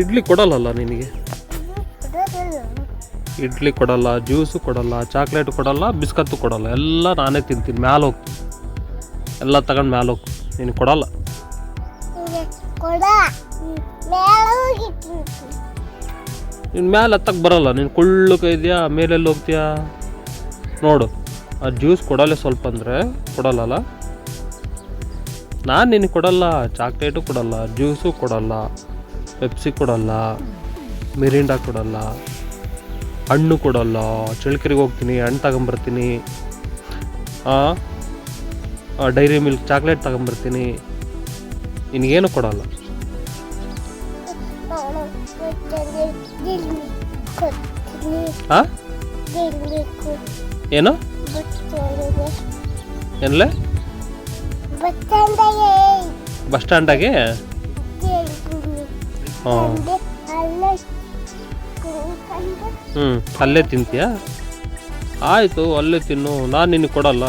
ಇಡ್ಲಿ ಕೊಡಲ್ಲಲ್ಲ ನಿನಗೆ? ಇಡ್ಲಿ ಕೊಡಲ್ಲ ಜ್ಯೂಸು ಕೊಡಲ್ಲ ಚಾಕ್ಲೇಟ್ ಕೊಡಲ್ಲ, ಬಿಸ್ಕತ್ತು ಕೊಡಲ್ಲ. ಎಲ್ಲ ನಾನೇ ತಿಂತೀನಿ, ಮ್ಯಾಲೆ ಹೋಗ್ತೀನಿ. ಎಲ್ಲ ತಗೊಂಡು ಮ್ಯಾಲೆ ಹೋಗ್ತೀನಿ. ನೀನು ಕೊಡಲ್ಲ? ನೀನು ಮ್ಯಾಲೆ ಹತ್ತಕ್ಕೆ ಬರಲ್ಲ. ನೀನು ಕುಳ್ಳಕ್ಕೆ ಇದೆಯಾ? ಮೇಲೆಲ್ಲಿ ಹೋಗ್ತೀಯಾ? ನೋಡು, ಆ ಜ್ಯೂಸ್ ಕೊಡಲ್ಲ ಸ್ವಲ್ಪ ಅಂದರೆ ಕೊಡಲ್ಲಲ್ಲ? ನಾನು ನಿನಗೆ ಕೊಡಲ್ಲ ಚಾಕ್ಲೇಟು ಕೊಡಲ್ಲ ಜ್ಯೂಸು ಕೊಡಲ್ಲ. ಪೆಪ್ಸಿ ಕೊಡಲ್ಲ ಮಿರಿಂಡಾ ಕೊಡಲ್ಲ, ಹಣ್ಣು ಕೊಡಲ್ಲ ಚಳ್ಕೆರೆಗೆ ಹೋಗ್ತೀನಿ, ಹಣ್ಣು ತಗೊಂಬರ್ತೀನಿ ಡೈರಿ ಮಿಲ್ಕ್ ಚಾಕ್ಲೇಟ್ ತಗೊಂಬರ್ತೀನಿ, ನಿನಗೇನು ಕೊಡಲ್ಲ. ಏನು? ಬರ್ತಂದೆ ಬಸ್ ಸ್ಟ್ಯಾಂಡಾಗೆ? ಹಾಂ ತಂದೆ ಅಲ್ಲ ಕಂಡು ಹ್ಞೂ ಅಲ್ಲೇ ತಿಂತೀಯಾ? ಆಯಿತು ಅಲ್ಲೇ ತಿನ್ನು. ನಾನು ನಿನಗೆ ಕೊಡಲ್ಲ.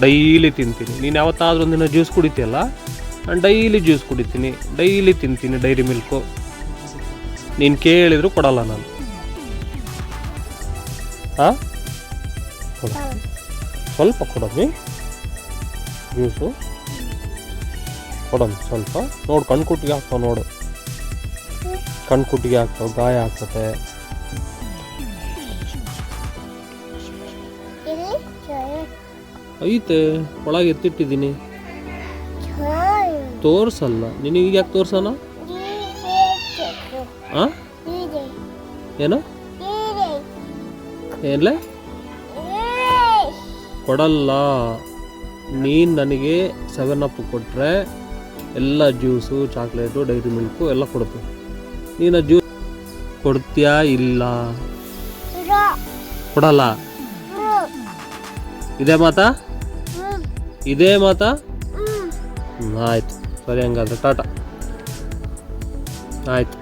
ಡೈಲಿ ತಿಂತೀನಿ. ನೀನು ಯಾವತ್ತಾದ್ರೂ ಒಂದಿನ ಜ್ಯೂಸ್ ಕುಡಿತೀಯಲ್ಲ? ನಾನು ಡೈಲಿ ಜ್ಯೂಸ್ ಕುಡಿತೀನಿ. ಡೈಲಿ ತಿಂತೀನಿ ಡೈರಿ ಮಿಲ್ಕು. ನೀನು ಕೇಳಿದ್ರು ಕೊಡಲ್ಲ ನಾನು. ಹಾಂ. ಸ್ವಲ್ಪ ಕೊಡಮ್ಮಿ ಜ್ಯೂಸು. ಕೊಡಮ್ಮ ಸ್ವಲ್ಪ. ನೋಡು ಕಣ್ಕುಟ್ಟಿಗೆ ಹಾಕ್ತಾವ ನೋಡು. ಕಣ್ಕುಟ್ಟಿಗೆ ಹಾಕ್ತಾವ ಗಾಯ ಆಗ್ತತೆ ಐತೆ ಒಳಗೆ ಎತ್ತಿಟ್ಟಿದ್ದೀನಿ. ತೋರ್ಸಲ್ಲ. ನಿನಗೆ ಯಾಕೆ ತೋರ್ಸೋಣ? ಹಾಂ ಏನು? ಏನ್ಲೇ? ಕೊಡಲ್ಲ. ನೀನು ನನಗೆ ಸೆವೆನ್ ಅಪ್ ಕೊಟ್ಟರೆ ಎಲ್ಲ ಜ್ಯೂಸು ಚಾಕ್ಲೇಟು ಡೈರಿ ಮಿಲ್ಕು ಎಲ್ಲ ಕೊಡ್ತೀನಿ ನೀನು ಜ್ಯೂಸ್ ಕೊಡ್ತೀಯಾ ಇಲ್ಲ? ಕೊಡಲ್ಲ? ಇದೇ ಮಾತಾ? ಇದೇ ಮಾತಾ? ಆಯ್ತು. ಸರಿ ಹಂಗಾದ್ರೆ ಟಾಟಾ. ಆಯ್ತು.